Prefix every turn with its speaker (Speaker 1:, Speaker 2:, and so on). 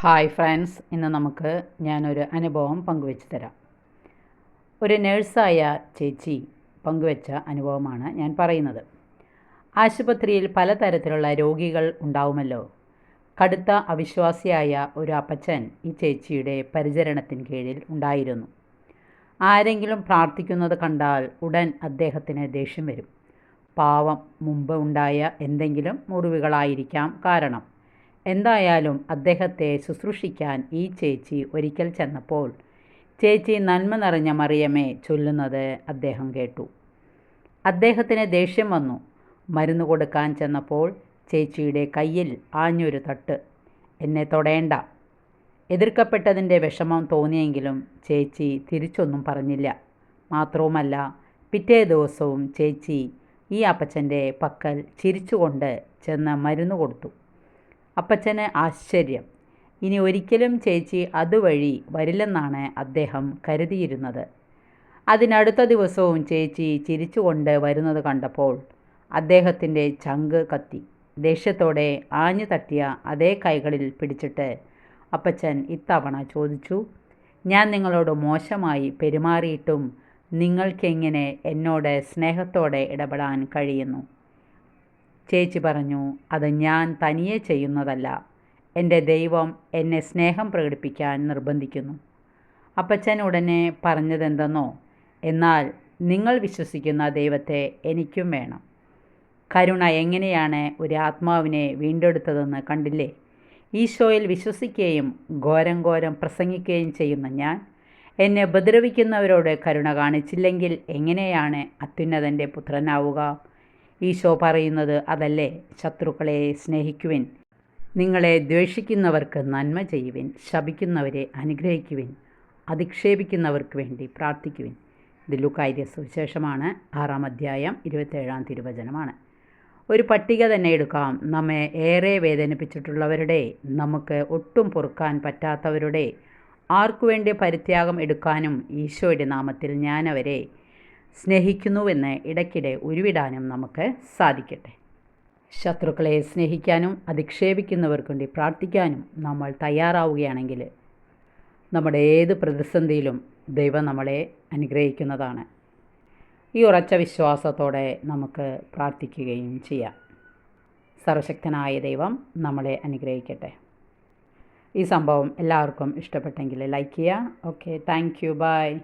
Speaker 1: Hi friends ഇന്ന് നമുക്ക് ഞാനൊരു അനുഭവം പങ്കുവെച്ച് തരാം. ഒരു നേഴ്സായ ചേച്ചി പങ്കുവെച്ച അനുഭവമാണ് ഞാൻ പറയുന്നത്. ആശുപത്രിയിൽ പലതരത്തിലുള്ള രോഗികൾ ഉണ്ടാവുമല്ലോ. കടുത്ത അവിശ്വാസിയായ ഒരു അപ്പച്ചൻ ഈ ചേച്ചിയുടെ പരിചരണത്തിന് കീഴിൽ ഉണ്ടായിരുന്നു. ആരെങ്കിലും പ്രാർത്ഥിക്കുന്നത് കണ്ടാൽ ഉടൻ അദ്ദേഹത്തിന് ദേഷ്യം വരും. പാവം മുമ്പ് ഉണ്ടായ എന്തെങ്കിലും മുറിവുകളായിരിക്കാം കാരണം. എന്തായാലും അദ്ദേഹത്തെ ശുശ്രൂഷിക്കാൻ ഈ ചേച്ചി ഒരിക്കൽ ചെന്നപ്പോൾ ചേച്ചി നന്മ നിറഞ്ഞ മറിയമേ ചൊല്ലുന്നത് അദ്ദേഹം കേട്ടു. അദ്ദേഹത്തിന് ദേഷ്യം വന്നു. മരുന്ന് കൊടുക്കാൻ ചെന്നപ്പോൾ ചേച്ചിയുടെ കയ്യിൽ ആഞ്ഞൊരു തട്ട്. എന്നെ തൊടേണ്ട. എതിർക്കപ്പെട്ടതിന്റെ വിഷമം തോന്നിയെങ്കിലും ചേച്ചി തിരിച്ചൊന്നും പറഞ്ഞില്ല. മാത്രവുമല്ല പിറ്റേ ദിവസവും ചേച്ചി ഈ അപ്പച്ചന്റെ പക്കൽ ചിരിച്ചുകൊണ്ട് ചെന്ന് മരുന്ന് കൊടുത്തു. അപ്പച്ചന് ആശ്ചര്യം. ഇനി ഒരിക്കലും ചേച്ചി അതുവഴി വരില്ലെന്നാണ് അദ്ദേഹം കരുതിയിരുന്നത്. അതിനടുത്ത ദിവസവും ചേച്ചി ചിരിച്ചുകൊണ്ട് വരുന്നത് കണ്ടപ്പോൾ അദ്ദേഹത്തിന്റെ ചങ്ക് കത്തി. ദേഷ്യത്തോടെ ആഞ്ഞു തട്ടിയ അതേ കൈകളിൽ പിടിച്ചിട്ട് അപ്പച്ചൻ ഇത്തവണ ചോദിച്ചു ഞാൻ നിങ്ങളോട് മോശമായി പെരുമാറിയിട്ടും നിങ്ങൾക്കെങ്ങനെ എന്നോട് സ്നേഹത്തോടെ ഇടപെടാൻ കഴിയുന്നു? ചേച്ചി പറഞ്ഞു അത് ഞാൻ തനിയെ ചെയ്യുന്നതല്ല. എന്റെ ദൈവം എന്നെ സ്നേഹം പ്രകടിപ്പിക്കാൻ നിർബന്ധിക്കുന്നു. അപ്പച്ചൻ ഉടനെ പറഞ്ഞതെന്തെന്നോ എന്നാൽ നിങ്ങൾ വിശ്വസിക്കുന്ന ദൈവത്തെ എനിക്കും വേണം. കരുണ എങ്ങനെയാണ് ഒരു ആത്മാവിനെ വീണ്ടെടുത്തതെന്ന് കണ്ടില്ലേ? ഈശോയിൽ വിശ്വസിക്കുകയും ഘോരം ഘോരം പ്രസംഗിക്കുകയും ചെയ്യുന്ന ഞാൻ എന്നെ ഉപദ്രവിക്കുന്നവരോട് കരുണ കാണിച്ചില്ലെങ്കിൽ എങ്ങനെയാണ് അത്യുന്നതന്റെ പുത്രനാവുക? ഈശോ പറയുന്നത് അതല്ലേ? ശത്രുക്കളെ സ്നേഹിക്കുവിൻ. നിങ്ങളെ ദ്വേഷിക്കുന്നവർക്ക് നന്മ ചെയ്യുവിൻ. ശപിക്കുന്നവരെ അനുഗ്രഹിക്കുവിൻ. അധിക്ഷേപിക്കുന്നവർക്ക് വേണ്ടി പ്രാർത്ഥിക്കുവിൻ. ഇത് ലുക്കാര്യ സുവിശേഷമാണ്. ആറാം അധ്യായം ഇരുപത്തേഴാം തിരുവചനമാണ്. ഒരു പട്ടിക തന്നെ എടുക്കാം. നമ്മെ ഏറെ വേദനിപ്പിച്ചിട്ടുള്ളവരുടെ നമുക്ക് ഒട്ടും പൊറുക്കാൻ പറ്റാത്തവരുടെ ആർക്കുവേണ്ടി പരിത്യാഗം എടുക്കാനും ഈശോയുടെ നാമത്തിൽ ഞാനവരെ സ്നേഹിക്കുന്നുവെന്ന് ഇടയ്ക്കിടെ ഉരുവിടാനും നമുക്ക് സാധിക്കട്ടെ. ശത്രുക്കളെ സ്നേഹിക്കാനും അധിക്ഷേപിക്കുന്നവർക്ക് വേണ്ടി പ്രാർത്ഥിക്കാനും നമ്മൾ തയ്യാറാവുകയാണെങ്കിൽ നമ്മുടെ ഏത് പ്രതിസന്ധിയിലും ദൈവം നമ്മളെ അനുഗ്രഹിക്കുന്നതാണ്. ഈ ഉറച്ച വിശ്വാസത്തോടെ നമുക്ക് പ്രാർത്ഥിക്കുകയും ചെയ്യാം. സർവശക്തനായ ദൈവം നമ്മളെ അനുഗ്രഹിക്കട്ടെ. ഈ സംഭവം എല്ലാവർക്കും ഇഷ്ടപ്പെട്ടെങ്കിൽ ലൈക്ക് ചെയ്യുക. Okay thank you. ബൈ.